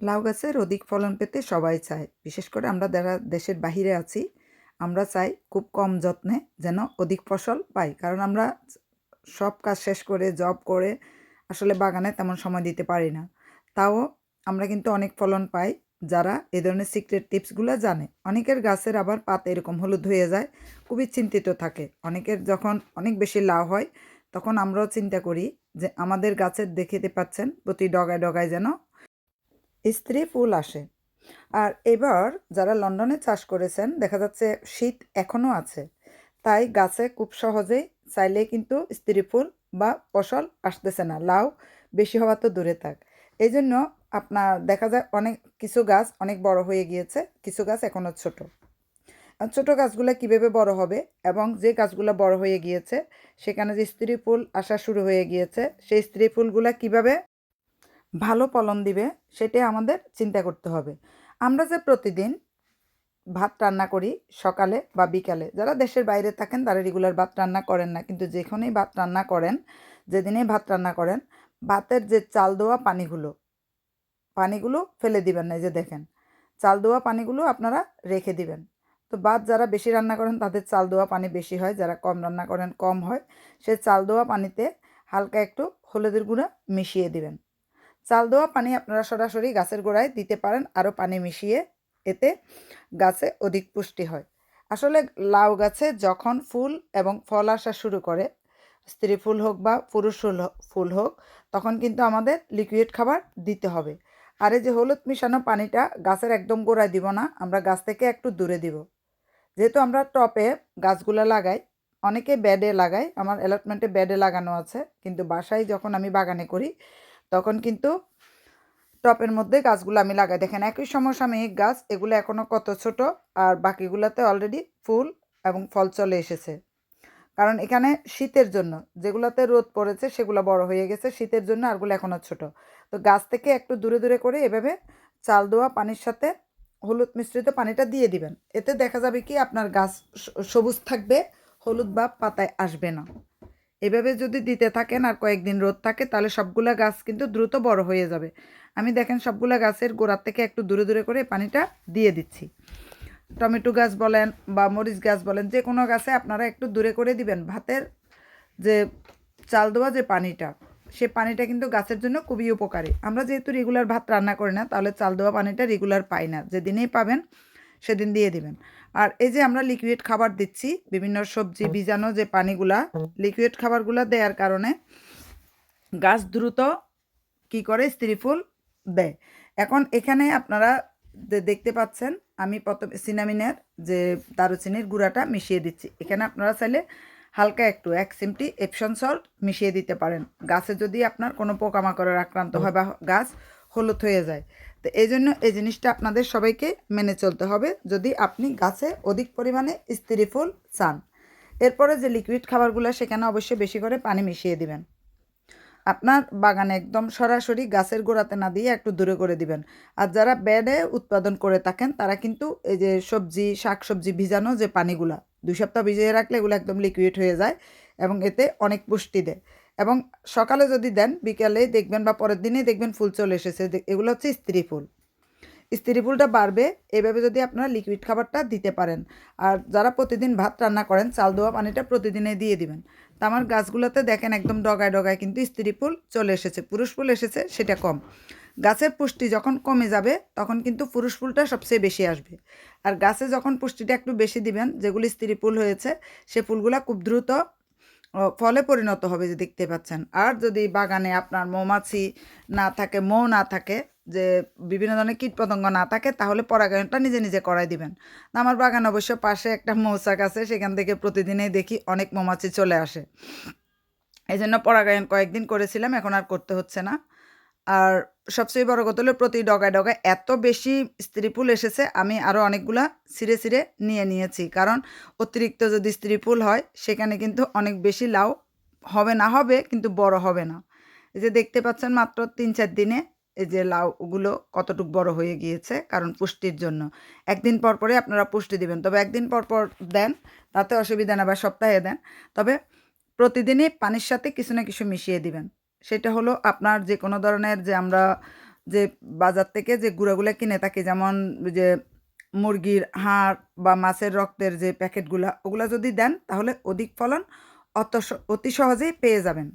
লাউ গাছের অধিক ফলন পেতে সবাই চায়। বিশেষ করে আমরা যারা দেশের বাহিরে আছি, আমরা চাই খুব কম যত্নে যেন অধিক ফসল পাই। কারণ আমরা সব কাজ শেষ করে, জব করে আসলে বাগানে তেমন সময় দিতে পারি না। তাও আমরা কিন্তু অনেক ফলন পাই যারা এ ধরনের সিক্রেট টিপসগুলো জানে। অনেকের গাছের আবার পাতা এরকম হলুদ হয়ে যায়, খুবই চিন্তিত থাকে। অনেকের যখন অনেক বেশি লাউ হয়, তখন আমরাও চিন্তা করি যে আমাদের গাছের দেখিতে পাচ্ছেন প্রতি ডগায় ডগায় যেন স্ত্রী ফুল আসে। আর এবার যারা লন্ডনে চাষ করেছেন, দেখা যাচ্ছে শীত এখনও আছে। তাই গাছে খুব সহজেই চাইলে কিন্তু স্ত্রী ফুল বা ফসল আসতেছে না। লাউ বেশি হওয়া তো দূরে থাক। এই জন্য আপনার দেখা যায় অনেক, কিছু গাছ অনেক বড় হয়ে গিয়েছে, কিছু গাছ এখনও ছোট। ছোট গাছগুলো কীভাবে বড় হবে এবং যে গাছগুলো বড় হয়ে গিয়েছে, সেখানে যে স্ত্রী ফুল আসা শুরু হয়ে গিয়েছে, সেই স্ত্রী ফুলগুলো কীভাবে ভালো ফলন দিবে, সেটাই আমাদের চিন্তা করতে হবে। আমরা যে প্রতিদিন ভাত রান্না করি সকালে বা বিকালে, যারা দেশের বাইরে থাকেন তারা রেগুলার ভাত রান্না করেন না, কিন্তু যেখানেই ভাত রান্না করেন, যেদিনেই ভাত রান্না করেন, ভাতের যে চাল দেওয়া পানিগুলো পানিগুলো ফেলে দিবেন না, এই যে দেখেন, চাল দেওয়া পানিগুলো আপনারা রেখে দিবেন। তো ভাত যারা বেশি রান্না করেন তাদের চাল দেওয়া পানি বেশি হয়, যারা কম রান্না করেন কম হয় সেই চাল দেওয়া পানিতে হালকা একটু হলুদের গুঁড়া মিশিয়ে দিবেন। চাল দেওয়া পানি আপনারা সরাসরি গাছের গোড়ায় দিতে পারেন, আরও পানি মিশিয়ে এতে গাছে অধিক পুষ্টি হয়। আসলে লাউ গাছে যখন ফুল এবং ফল আসা শুরু করে, স্ত্রী ফুল হোক বা পুরুষ ফুল হোক- তখন কিন্তু আমাদের লিকুইড খাবার দিতে হবে। আর এই যে হলুদ মিশানো পানিটা গাছের একদম গোড়ায় দিব না, আমরা গাছ থেকে একটু দূরে দিব। যেহেতু আমরা টপে গাছগুলো লাগাই, অনেকে বেডে লাগাই, আমার অ্যালটমেন্টে বেডে লাগানো আছে, কিন্তু বাসায় যখন আমি বাগানে করি তখন কিন্তু টপের মধ্যে গাছগুলো আমি লাগাই। দেখেন, একই সমসাময়িক গাছ, এগুলো এখনও কত ছোট আর বাকিগুলোতে অলরেডি ফুল এবং ফল চলে এসেছে। কারণ এখানে শীতের জন্য, যেগুলোতে রোদ পড়েছে সেগুলো বড় হয়ে গেছে, শীতের জন্য আরগুলো এখনও ছোট। তো গাছ থেকে একটু দূরে দূরে করে এভাবে চাল দেওয়া পানির সাথে হলুদ মিশ্রিত পানিটা দিয়ে দিবেন। এতে দেখা যাবে কি আপনার গাছ সবুজ থাকবে, হলুদ বা পাতায় আসবে না। এভাবে যদি দিতে থাকেন আর কয়েকদিন রোদ থাকে, তাহলে সবগুলা গাছ কিন্তু দ্রুত বড় হয়ে যাবে। আমি দেখেন সবগুলা গাছের গোড়ার থেকে একটু দূরে দূরে করে পানিটা দিয়ে দিচ্ছি। টমেটো গাছ বলেন বা মরিচ গাছ বলেন, যে কোনো গাছে আপনারা একটু দূরে করে দিবেন ভাতের যে চাল দেওয়া যে পানিটা, সে পানিটা কিন্তু গাছের জন্য খুবই উপকারী। আমরা যেহেতু রেগুলার ভাত রান্না করি না, তাহলে চাল দেওয়া পানিটা রেগুলার পাই না। যেদিনেই পাবেন সেদিন দিয়ে দিবেন। আর এই যে আমরা লিকুইড খাবার দিচ্ছি বিভিন্ন সবজি বীজাণু যে পানিগুলা লিকুইড খাবারগুলা দেওয়ার কারণে গাছ দ্রুত কি করে স্ত্রী ফুল দেয়। এখন এখানে আপনারা দেখতে পাচ্ছেন আমি প্রথম সিনামিনের যে দারুচিনির গুঁড়াটা মিশিয়ে দিচ্ছি। এখানে আপনারা চাইলে হালকা একটু এক চিমটি এপসন সল্ট মিশিয়ে দিতে পারেন। গাছে যদি আপনার কোনো পোকামাকড়ের আক্রান্ত হয় বা গাছ হলুদ হয়ে যায় তো এই জন্য এই জিনিসটা আপনাদের সবাইকে মেনে চলতে হবে যদি আপনি গাছে অধিক পরিমাণে স্ত্রী ফুল চান। এরপরে যে লিকুইড খাবারগুলো, সেখানে অবশ্যই বেশি করে পানি মিশিয়ে দিবেন। আপনার বাগানে একদম সরাসরি গাছের গোড়াতে না দিয়ে একটু দূরে করে দিবেন। আর যারা বেডে উৎপাদন করে থাকেন, তারা কিন্তু এই যে সবজি শাক সবজি ভিজানো যে পানিগুলা, দুই সপ্তাহ ভিজিয়ে রাখলে এগুলো একদম লিকুইড হয়ে যায় এবং এতে অনেক পুষ্টি দেয়। এবং সকালে যদি দেন বিকালে দেখবেন বা পরের দিনেই দেখবেন ফুল চলে এসেছে। এগুলো হচ্ছে স্ত্রী ফুল। স্ত্রী ফুলটা বাড়বে, এভাবে যদি আপনারা লিকুইড খাবারটা দিতে পারেন। আর যারা প্রতিদিন ভাত রান্না করেন, চাল দেওয়া পানিটা প্রতিদিনে দিয়ে দিবেন। তা আমার গাছগুলোতে দেখেন একদম ডগায় ডগায় কিন্তু স্ত্রী ফুল চলে এসেছে, পুরুষ ফুল এসেছে, সেটা কম। গাছের পুষ্টি যখন কমে যাবে, তখন কিন্তু পুরুষ ফুলটা সবচেয়ে বেশি আসবে। আর গাছে যখন পুষ্টিটা একটু বেশি দিবেন, যেগুলি স্ত্রী ফুল হয়েছে, সে ফুলগুলা খুব দ্রুত ফলে পরিণত হবে যে দেখতে পাচ্ছেন। আর যদি বাগানে আপনার মৌমাছি না থাকে, মৌ না থাকে, যে বিভিন্ন ধরনের কীটপতঙ্গ না থাকে, তাহলে পরাগায়নটা নিজে নিজে করাই দিবেন। আমার বাগান অবশ্য পাশে একটা মৌচাক আছে, সেখান থেকে প্রতিদিনই দেখি অনেক মৌমাছি চলে আসে। এই জন্য পরাগায়ন কয়েকদিন করেছিলাম, এখন আর করতে হচ্ছে না। আর সবচেয়ে বড় কথা হলো প্রতি ডগায় ডগায় এত বেশি স্ত্রী ফুল এসেছে, আমি আরও অনেকগুলা ছিঁড়ে ছিঁড়ে নিয়ে নিয়েছি। কারণ অতিরিক্ত যদি স্ত্রী ফুল হয়, সেখানে কিন্তু অনেক বেশি লাউ হবে না হবে, কিন্তু বড় হবে না। এই যে দেখতে পাচ্ছেন মাত্র তিন চার দিনে এই যে লাউগুলো কতটুকু বড় হয়ে গিয়েছে, কারণ পুষ্টির জন্য। একদিন পর পরে আপনারা পুষ্টি দিবেন, তবে একদিন পর পর দেন, তাতে অসুবিধা না, বা সপ্তাহে দেন। তবে প্রতিদিনই পানির সাথে কিছু না কিছু মিশিয়ে দিবেন। সেটা হলো আপনার যে কোনো ধরনের যে আমরা যে বাজার থেকে যে গুঁড়াগুলো কিনে থাকি, যেমন যে মুরগির হাড় বা মাছের রক্তের যে প্যাকেটগুলো, ওগুলো যদি দেন তাহলে অধিক ফলন অত অতি সহজেই পেয়ে যাবেন।